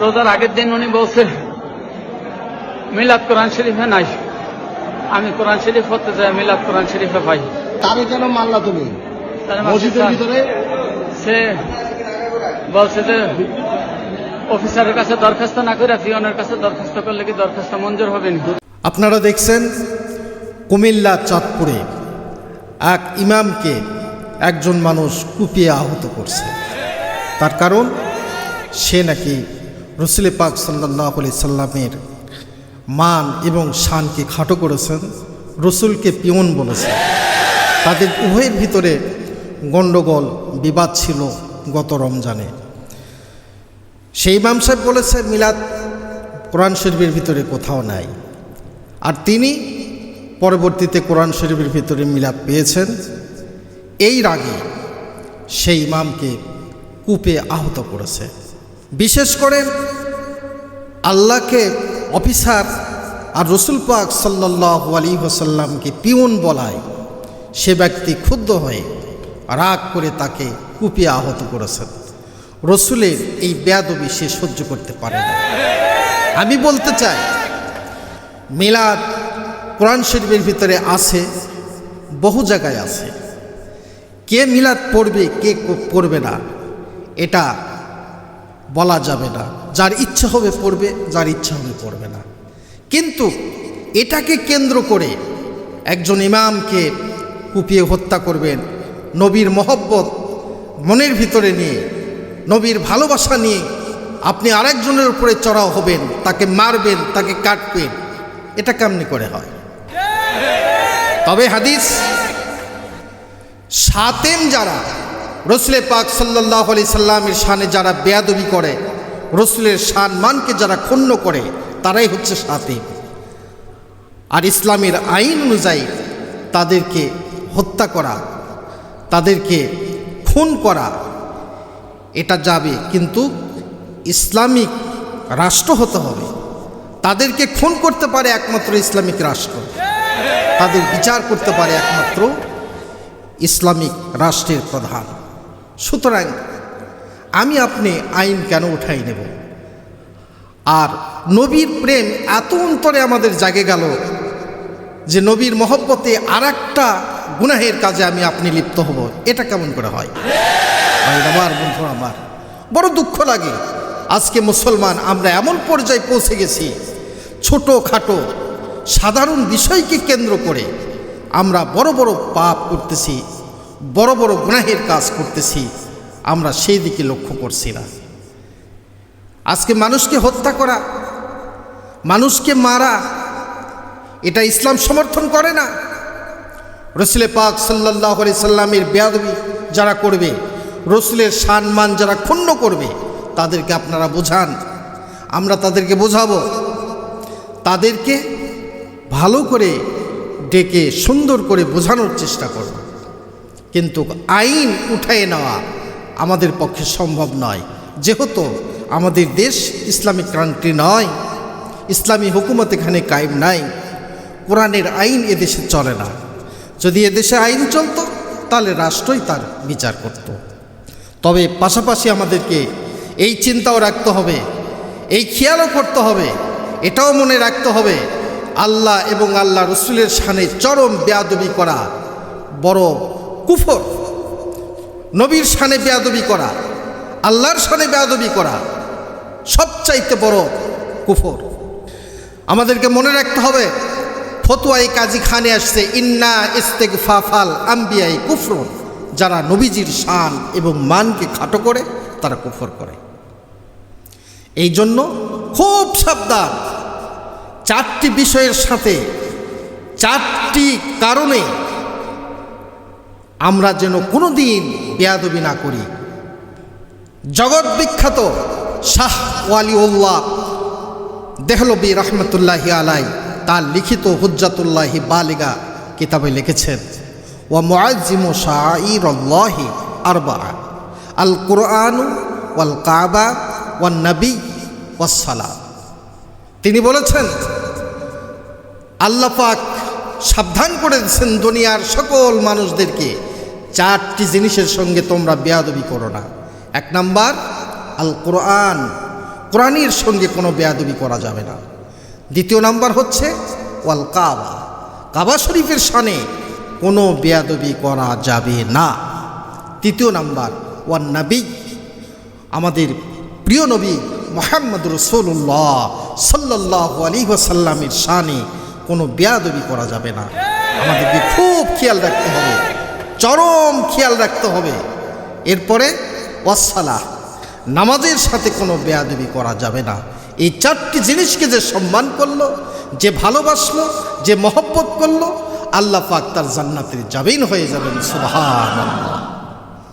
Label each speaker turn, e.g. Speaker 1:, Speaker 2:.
Speaker 1: রোজার আগের দিন উনি বলছে মিলাদ কোরআন শরীফে নাই। আমি কোরআন শরীফ পড়তে চাই মিলাদ কোরআন শরীফে পাই।
Speaker 2: তারে কেন মানলা তুমি?
Speaker 1: তার
Speaker 2: মসজিদের ভিতরে?
Speaker 1: সে বলছে যে অফিসারের কাছে দরখাস্ত না করে পিয়নের কাছে দরখাস্ত করলে কি দরখাস্ত মঞ্জুর হবে না?
Speaker 3: আপনারা দেখছেন কুমিল্লা চাঁদপুরে এক ইমামকে একজন মানুষ কুপিয়ে আহত করছে। তার কারণ সে নাকি রসুল পাক সাল্লাহ আলি সাল্লামের মান এবং শানকে খাটো করেছেন, রসুলকে পিয়ন বলেছেন। তাদের উভয়ের ভিতরে গণ্ডগোল, বিবাদ ছিল গত রমজানে। সেই ইমাম সাহেব বলেছে মিলাদ কোরআন শরীফের ভিতরে কোথাও নাই। আর তিনি পরবর্তীতে কোরআন শরীফের ভিতরে মিলাদ পেয়েছেন। এই রাগে সেই ইমামকে কূপে আহত করেছে। বিশেষ করে আল্লাহকে অফিসার আর রসুল পাক সাল্লাহ আলী পিউন বলায়, সে ব্যক্তি ক্ষুব্ধ হয়ে রাগ করে তাকে কুপিয়ে আহত করেছেন রসুলের এই বেয়াদবি সে সহ্য করতে পারে না। আমি বলতে চাই, মিলাদ কোরআন শরীফের ভিতরে আছে, বহু জায়গায় আছে। কে মিলাদ পড়বে, ক- পড়বে না, এটা বলা যাবে না। যার ইচ্ছা হবে পড়বে, যার ইচ্ছা হবে পড়বে না। কিন্তু এটাকে কেন্দ্র করে একজন ইমামকে কুপিয়ে হত্যা করবেন, নবীর মহব্বত মনের ভিতরে নিয়ে, নবীর ভালোবাসা নিয়ে আপনি আরেকজনের উপরে চড়াও হবেন, তাকে মারবেন, তাকে কাটবেন, এটা কেমনি করে হয়? তবে হাদিস, সাতেম যারা রসুলের পাক সাল্লাহ আলি সাল্লামের শানে যারা বেয়াদবি করে, রসুলের শান মানকে যারা ক্ষুণ্ণ করে, তারাই হচ্ছে সাতেম আর ইসলামের আইন অনুযায়ী তাদেরকে হত্যা করা, তাদেরকে খুন করা, এটা যাবে কিন্তু ইসলামিক রাষ্ট্র হতে হবে। তাদেরকে খুন করতে পারে একমাত্র ইসলামিক রাষ্ট্র। তাদের বিচার করতে পারে একমাত্র ইসলামিক রাষ্ট্রের প্রধান। সুতরাং আমি আপনি আইন কেন উঠাই নেব? আর নবীর প্রেম এত অন্তরে আমাদের জাগে গেল যে নবীর মহব্বতে আর একটা গুনাহের কাজে আমি আপনি লিপ্ত হব। এটা কেমন করে হয়? আমার, বন্ধু আমার, বড় দুঃখ লাগে। আজকে মুসলমান আমরা এমন পর্যায়ে পৌঁছে গেছি ছোট খাটো সাধারণ বিষয়কে কেন্দ্র করে আমরা বড় বড় পাপ করতেছি। বড় বড় গুনাহের কাজ করতেছি, আমরা সেই দিকে লক্ষ্য করছি না। আজকে মানুষকে হত্যা করা, মানুষকে মারা, এটা ইসলাম সমর্থন করে না। রসুলে পাক সাল্লাহ সাল্লামের বেয়াদবি যারা করবে, রসুলের সম্মান যারা ক্ষুণ্ণ করবে, তাদেরকে আপনারা বোঝান। আমরা তাদেরকে বোঝাবো। তাদেরকে ভালো করে ডেকে সুন্দর করে বোঝানোর চেষ্টা করব। কিন্তু আইন উঠায়ে নেওয়া আমাদের পক্ষে সম্ভব নয়। যেহেতু আমাদের দেশ ইসলামিক কান্ট্রি নয়, ইসলামী হুকুমত এখানে কায়েম নাই, কোরআনের আইন এদেশে চলে না। যদি এদেশে আইন চলতো, তাহলে রাষ্ট্রই তার বিচার করত। তবে পাশাপাশি আমাদেরকে এই চিন্তাও রাখতে হবে, এই খেয়ালও করতে হবে, এটাও মনে রাখতে হবে, আল্লাহ এবং আল্লাহ রসুলের সানে চরম বেয়াদবি করা বড় কুফর। নবীর সানে বেয়াদবি করা, আল্লাহর সানে বেয়াদবি করা সবচাইতে বড় কুফর। আমাদেরকে মনে রাখতে হবে, ফতুয়াই কাজী খানে আসছে, ইন্না ইস্তেক ফাফাল আম্বিয়াই কুফর যারা নবীজির শান এবং মানকে খাটো করে, তারা কুফর করে। এই জন্য খুব সাবধান। চারটি বিষয়ের সাথে, চারটি কারণে আমরা যেন কোনো দিন বেয়াদবি না করি। জগৎ বিখ্যাত শাহ ওয়ালিউল্লাহ দেহলবি রহমতুল্লাহি আলাই তার লিখিত হুজ্জাতুল্লাহি বালিগা কিতাবে লিখেছেন ও মুআজ্জিম শাইরল্লাহি আরবা আল কুরআন ওয়াল কাবা ওয়ান নবী ওয়াসালাম তিনি বলেছেন, আল্লাহ পাক সাবধান করে দিচ্ছেন দুনিয়ার সকল মানুষদেরকে চারটি জিনিসের সঙ্গে তোমরা বেয়াদবি করো না। এক নাম্বার, আল কোরআন। কোরআনের সঙ্গে কোনো বেয়াদবি করা যাবে না। দ্বিতীয় নাম্বার হচ্ছে, ওয়াল কাবা। কাবা শরীফের শানে কোনো বেয়াদবি করা যাবে না। তৃতীয় নাম্বার, ওয়ান নবী। আমাদের প্রিয় নবী মোহাম্মদ রসুল্লাহ সাল্লাহ আলী ওয়াসাল্লামের শানে কোনো বেয়াদবি করা যাবে না। আমাদেরকে খুব খেয়াল রাখতে হবে। চরম খেয়াল রাখতে হবে। এরপরে ওয়াসালা নামাজের সাথে কোনো বেয়াদবি করা যাবে না। এই চারটি জিনিসকে যে সম্মান করল, যে ভালোবাসলো, যে মহব্বত করল, আল্লাহ পাক তার জান্নাতের জামিন হয়ে যাবেন, সুবহানাল্লাহ।